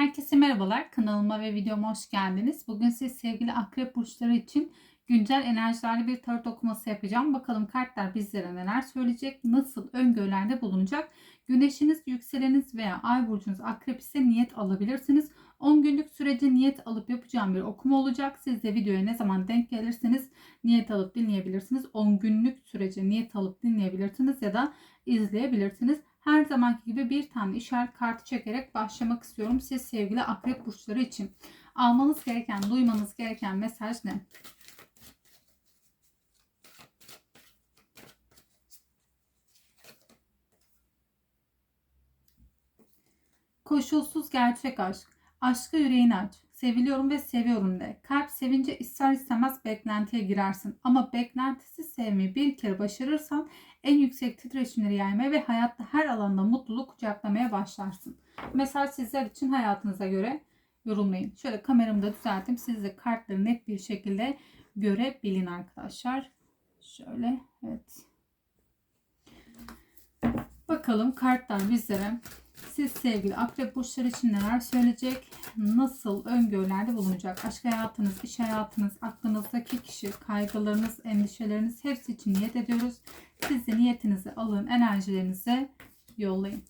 Herkese merhabalar. Kanalıma ve videoma hoş geldiniz. Bugün siz sevgili akrep burçları için güncel enerjilerle bir tarot okuması yapacağım. Bakalım kartlar bizlere neler söyleyecek, nasıl öngörülerde bulunacak. Güneşiniz, yükseleniniz veya ay burcunuz akrep ise niyet alabilirsiniz. 10 günlük sürece niyet alıp yapacağım bir okuma olacak. Siz de videoya ne zaman denk gelirseniz niyet alıp dinleyebilirsiniz. 10 günlük sürece niyet alıp dinleyebilirsiniz ya da izleyebilirsiniz. Her zamanki gibi bir tane işaret kartı çekerek başlamak istiyorum. Siz sevgili akrep burçları için almanız gereken, duymanız gereken mesaj ne? Koşulsuz gerçek aşk. Aşka yüreğini aç. Seviliyorum ve seviyorum de. Kalp sevince ister istemez beklentiye girersin. Ama beklentisi sevmeyi bir kere başarırsan en yüksek titreşimleri yaymaya ve hayatta her alanda mutluluk kucaklamaya başlarsın. Mesaj sizler için hayatınıza göre yorumlayın. Şöyle kameramı da düzelteyim. Siz de kartları net bir şekilde görebilin arkadaşlar. Şöyle evet. Bakalım kartlar bizlere siz sevgili akrep burçları için neler söyleyecek? Nasıl öngörülerde bulunacak? Aşk hayatınız, iş hayatınız, aklınızdaki kişi, kaygılarınız, endişeleriniz hepsi için niyet ediyoruz. Siz de niyetinizi alın, enerjilerinize yollayın.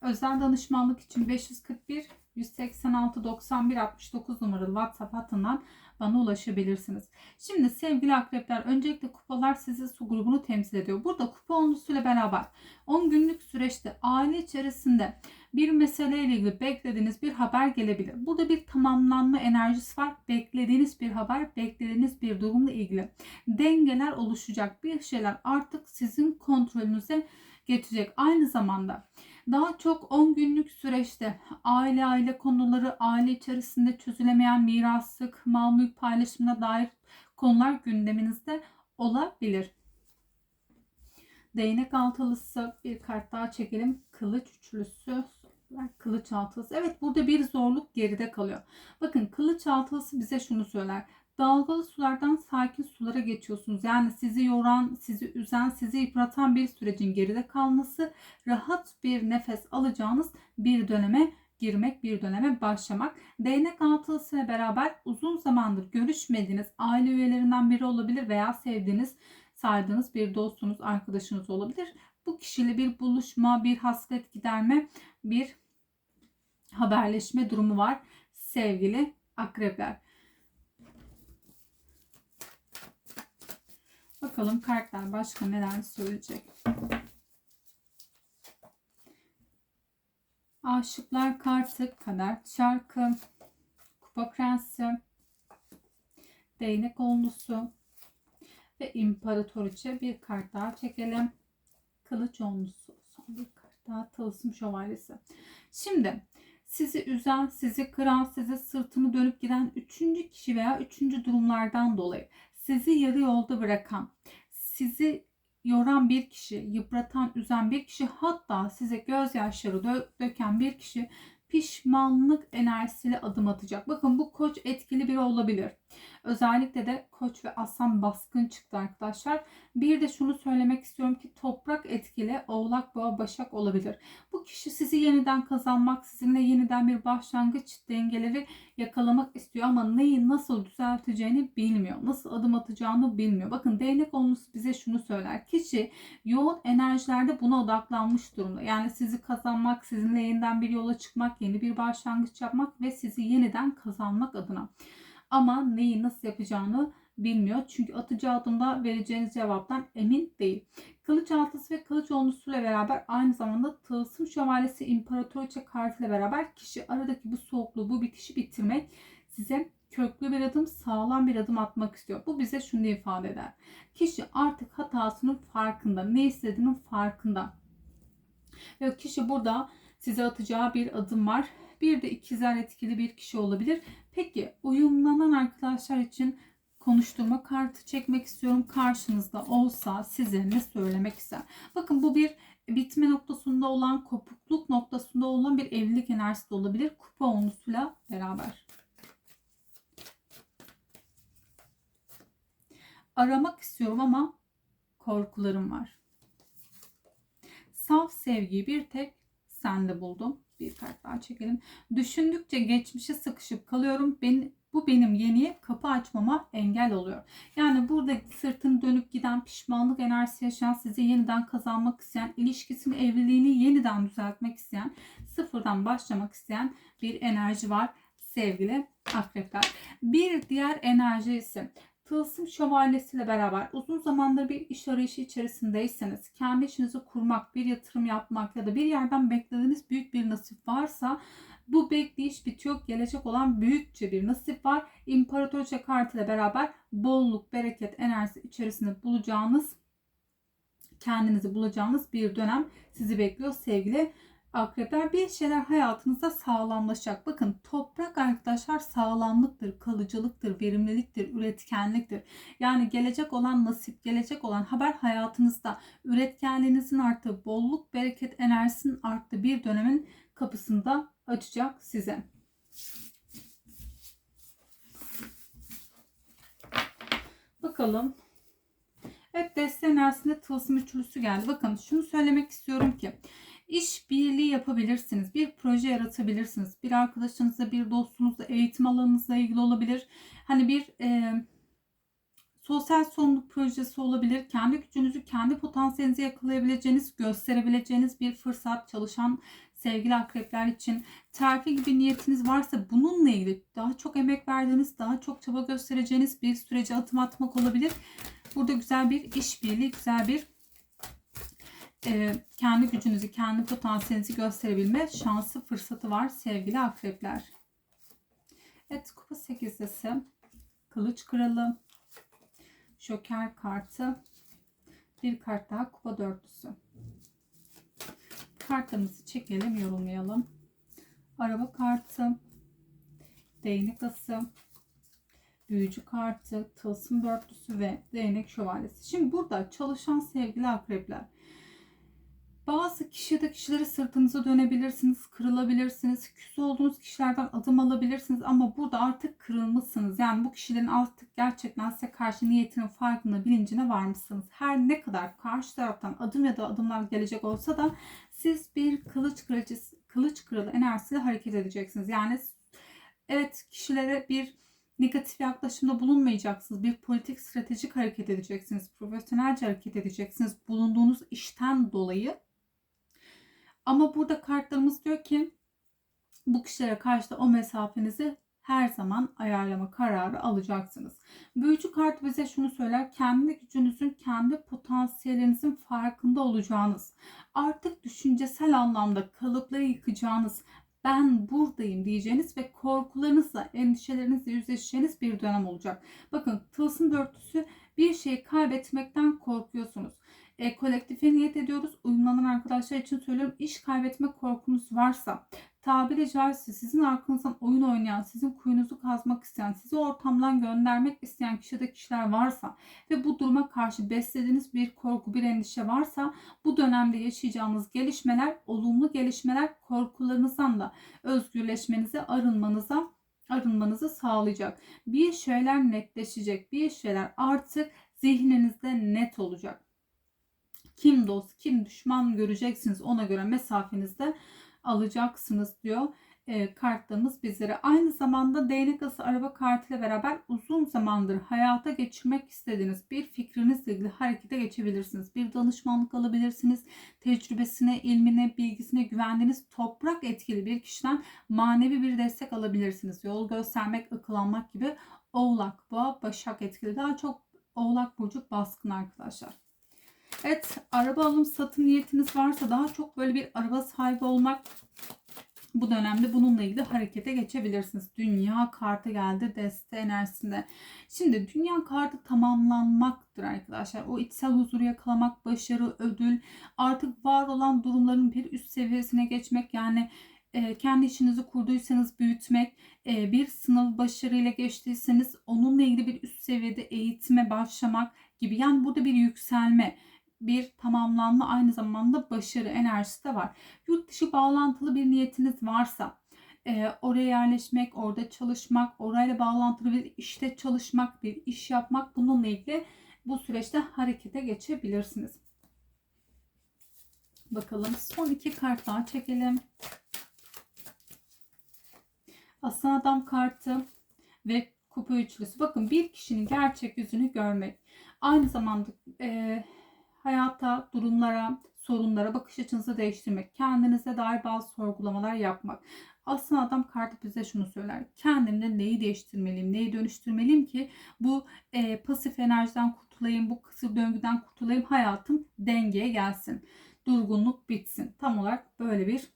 Özel danışmanlık için 541 186 91 69 numaralı WhatsApp hattından bana ulaşabilirsiniz. Şimdi sevgili akrepler öncelikle kupalar sizi su grubunu temsil ediyor. Burada kupa onlusuyla beraber 10 günlük süreçte aile içerisinde bir meseleyle ilgili beklediğiniz bir haber gelebilir. Burada bir tamamlanma enerjisi var. Beklediğiniz bir haber, beklediğiniz bir durumla ilgili dengeler oluşacak. Bir şeyler artık sizin kontrolünüze geçecek. Aynı zamanda daha çok 10 günlük süreçte aile aile konuları, aile içerisinde çözülemeyen miraslık, mal mülk paylaşımına dair konular gündeminizde olabilir. Değnek altılısı bir kart daha çekelim. Kılıç üçlüsü kılıç altılısı. Evet burada bir zorluk geride kalıyor. Bakın kılıç altılısı bize şunu söyler dalgalı sulardan sakin sulara geçiyorsunuz. Yani sizi yoran, sizi üzen, sizi yıpratan bir sürecin geride kalması, rahat bir nefes alacağınız bir döneme girmek, bir döneme başlamak. Değnek altılısı ile beraber uzun zamandır görüşmediğiniz aile üyelerinden biri olabilir veya sevdiğiniz, saydığınız bir dostunuz, arkadaşınız olabilir. Bu kişiyle bir buluşma, bir hasret giderme, bir haberleşme durumu var sevgili akrepler. Bakalım kartlar başka neler söyleyecek. Aşıklar kartı, kader şarkı, kupa prensi, değnek onlusu ve imparatoriçe bir kart daha çekelim. Kılıç onlusu, son bir kart daha tılsım şövalyesi. Şimdi sizi üzen, sizi kıran, size sırtını dönüp giden üçüncü kişi veya üçüncü durumlardan dolayı sizi yarı yolda bırakan, sizi yoran bir kişi, yıpratan, üzen bir kişi, hatta size gözyaşları dö- döken bir kişi pişmanlık enerjisiyle adım atacak. Bakın bu koç etkili biri olabilir. Özellikle de koç ve aslan baskın çıktı arkadaşlar. Bir de şunu söylemek istiyorum ki toprak etkili oğlak boğa başak olabilir. Bu kişi sizi yeniden kazanmak, sizinle yeniden bir başlangıç dengeleri yakalamak istiyor ama neyi nasıl düzelteceğini bilmiyor. Nasıl adım atacağını bilmiyor. Bakın değnek olmuş bize şunu söyler. Kişi yoğun enerjilerde buna odaklanmış durumda. Yani sizi kazanmak, sizinle yeniden bir yola çıkmak, yeni bir başlangıç yapmak ve sizi yeniden kazanmak adına. Ama neyi nasıl yapacağını bilmiyor. Çünkü atacağı adımda vereceğiniz cevaptan emin değil. Kılıç altısı ve kılıç onlusuyla beraber aynı zamanda tılsım şövalyesi imparatoriçe kartıyla beraber kişi aradaki bu soğukluğu, bu bitişi bitirmek size köklü bir adım, sağlam bir adım atmak istiyor. Bu bize şunu ifade eder. Kişi artık hatasının farkında, ne istediğinin farkında. Ve kişi burada size atacağı bir adım var. Bir de ikizler etkili bir kişi olabilir. Peki uyumlanan arkadaşlar için konuşturma kartı çekmek istiyorum. Karşınızda olsa size ne söylemek ister? Bakın bu bir bitme noktasında olan, kopukluk noktasında olan bir evlilik enerjisi de olabilir. Kupa onlusuyla beraber. Aramak istiyorum ama korkularım var. Saf sevgiyi bir tek sende buldum. Bir kart daha çekelim. Düşündükçe geçmişe sıkışıp kalıyorum. Ben, bu benim yeniye kapı açmama engel oluyor. Yani burada sırtını dönüp giden pişmanlık enerjisi yaşayan, sizi yeniden kazanmak isteyen, ilişkisini, evliliğini yeniden düzeltmek isteyen, sıfırdan başlamak isteyen bir enerji var sevgili akrepler. Bir diğer enerji ise Tılsım şövalyesiyle beraber uzun zamandır bir iş arayışı içerisindeyseniz, kendi işinizi kurmak, bir yatırım yapmak ya da bir yerden beklediğiniz büyük bir nasip varsa bu bekleyiş bitiyor. Gelecek olan büyükçe bir nasip var. İmparatorça kartıyla beraber bolluk, bereket enerjisi içerisinde bulacağınız, kendinizi bulacağınız bir dönem sizi bekliyor sevgili akrepler. Bir şeyler hayatınızda sağlamlaşacak. Bakın toprak arkadaşlar sağlamlıktır, kalıcılıktır, verimliliktir, üretkenliktir. Yani gelecek olan nasip, gelecek olan haber hayatınızda üretkenliğinizin arttığı, bolluk, bereket enerjisinin arttığı bir dönemin kapısında açacak size. Bakalım. Evet deste enerjisinde tılsım üçlüsü geldi. Bakın şunu söylemek istiyorum ki İş birliği yapabilirsiniz. Bir proje yaratabilirsiniz. Bir arkadaşınızla, bir dostunuzla, eğitim alanınızla ilgili olabilir. Hani bir e, sosyal sorumluluk projesi olabilir. Kendi gücünüzü, kendi potansiyelinizi yakalayabileceğiniz, gösterebileceğiniz bir fırsat çalışan sevgili akrepler için terfi gibi niyetiniz varsa bununla ilgili daha çok emek verdiğiniz, daha çok çaba göstereceğiniz bir sürece atım atmak olabilir. Burada güzel bir işbirliği, güzel bir e, kendi gücünüzü, kendi potansiyelinizi gösterebilme şansı, fırsatı var sevgili akrepler. Evet kupa 8'lisi. Kılıç kralı. Joker kartı. Bir kart daha kupa dörtlüsü. Kartımızı çekelim, yorumlayalım. Araba kartı. Değnek ası. Büyücü kartı, tılsım dörtlüsü ve değnek şövalyesi. Şimdi burada çalışan sevgili akrepler bazı kişi de kişilere sırtınıza dönebilirsiniz, kırılabilirsiniz, küs olduğunuz kişilerden adım alabilirsiniz ama burada artık kırılmışsınız. Yani bu kişilerin artık gerçekten size karşı niyetinin farkında, bilincine varmışsınız. Her ne kadar karşı taraftan adım ya da adımlar gelecek olsa da siz bir kılıç kırıcısı, kılıç kralı enerjisiyle hareket edeceksiniz. Yani evet kişilere bir negatif yaklaşımda bulunmayacaksınız. Bir politik stratejik hareket edeceksiniz. Profesyonelce hareket edeceksiniz. Bulunduğunuz işten dolayı ama burada kartlarımız diyor ki bu kişilere karşı da o mesafenizi her zaman ayarlama kararı alacaksınız. Büyücü kart bize şunu söyler. Kendi gücünüzün, kendi potansiyelinizin farkında olacağınız, artık düşüncesel anlamda kalıpları yıkacağınız, ben buradayım diyeceğiniz ve korkularınızla, endişelerinizle yüzleşeceğiniz bir dönem olacak. Bakın tılsım dörtlüsü bir şeyi kaybetmekten korkuyorsunuz. E, kolektife niyet ediyoruz. Uyumlanan arkadaşlar için söylüyorum. İş kaybetme korkunuz varsa tabiri caizse sizin arkanızdan oyun oynayan, sizin kuyunuzu kazmak isteyen, sizi ortamdan göndermek isteyen kişide kişiler varsa ve bu duruma karşı beslediğiniz bir korku, bir endişe varsa bu dönemde yaşayacağınız gelişmeler, olumlu gelişmeler korkularınızdan da özgürleşmenize, arınmanıza arınmanızı sağlayacak. Bir şeyler netleşecek. Bir şeyler artık zihninizde net olacak kim dost kim düşman göreceksiniz ona göre mesafenizde alacaksınız diyor e, kartlarımız bizlere. Aynı zamanda değnek ası araba kartıyla beraber uzun zamandır hayata geçirmek istediğiniz bir fikrinizle ilgili harekete geçebilirsiniz. Bir danışmanlık alabilirsiniz. Tecrübesine, ilmine, bilgisine güvendiğiniz toprak etkili bir kişiden manevi bir destek alabilirsiniz. Yol göstermek, akıl gibi Oğlak, Boğa, Başak etkili. Daha çok Oğlak Burcu baskın arkadaşlar. Evet araba alım satım niyetiniz varsa daha çok böyle bir araba sahibi olmak bu dönemde bununla ilgili harekete geçebilirsiniz. Dünya kartı geldi deste enerjisinde. Şimdi dünya kartı tamamlanmaktır arkadaşlar. O içsel huzuru yakalamak, başarı, ödül, artık var olan durumların bir üst seviyesine geçmek yani e, kendi işinizi kurduysanız büyütmek, e, bir sınav başarıyla geçtiyseniz onunla ilgili bir üst seviyede eğitime başlamak gibi. Yani burada bir yükselme, bir tamamlanma aynı zamanda başarı enerjisi de var. Yurt dışı bağlantılı bir niyetiniz varsa e, oraya yerleşmek, orada çalışmak, orayla bağlantılı bir işte çalışmak, bir iş yapmak bununla ilgili bu süreçte harekete geçebilirsiniz. bakalım. Son iki kart daha çekelim. Aslan adam kartı ve kupa üçlüsü. Bakın bir kişinin gerçek yüzünü görmek. Aynı zamanda e, hayata, durumlara, sorunlara bakış açınızı değiştirmek. Kendinize dair bazı sorgulamalar yapmak. Aslan adam kartı bize şunu söyler. Kendimde neyi değiştirmeliyim, neyi dönüştürmeliyim ki bu e, pasif enerjiden kurtulayım, bu kısır döngüden kurtulayım, hayatım dengeye gelsin. Durgunluk bitsin. Tam olarak böyle bir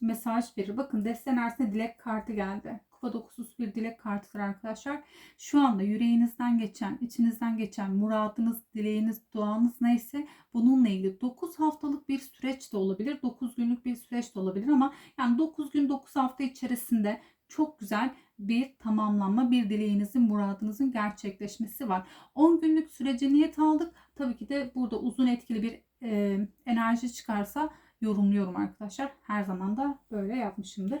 mesaj verir. Bakın deste enerjisine dilek kartı geldi. Kupa dokuzusu bir dilek kartıdır arkadaşlar. Şu anda yüreğinizden geçen, içinizden geçen muradınız, dileğiniz, duanız neyse bununla ilgili 9 haftalık bir süreç de olabilir. 9 günlük bir süreç de olabilir ama yani 9 gün 9 hafta içerisinde çok güzel bir tamamlanma, bir dileğinizin, muradınızın gerçekleşmesi var. 10 günlük sürece niyet aldık. Tabii ki de burada uzun etkili bir e, enerji çıkarsa yorumluyorum arkadaşlar. Her zaman da böyle yapmışımdır.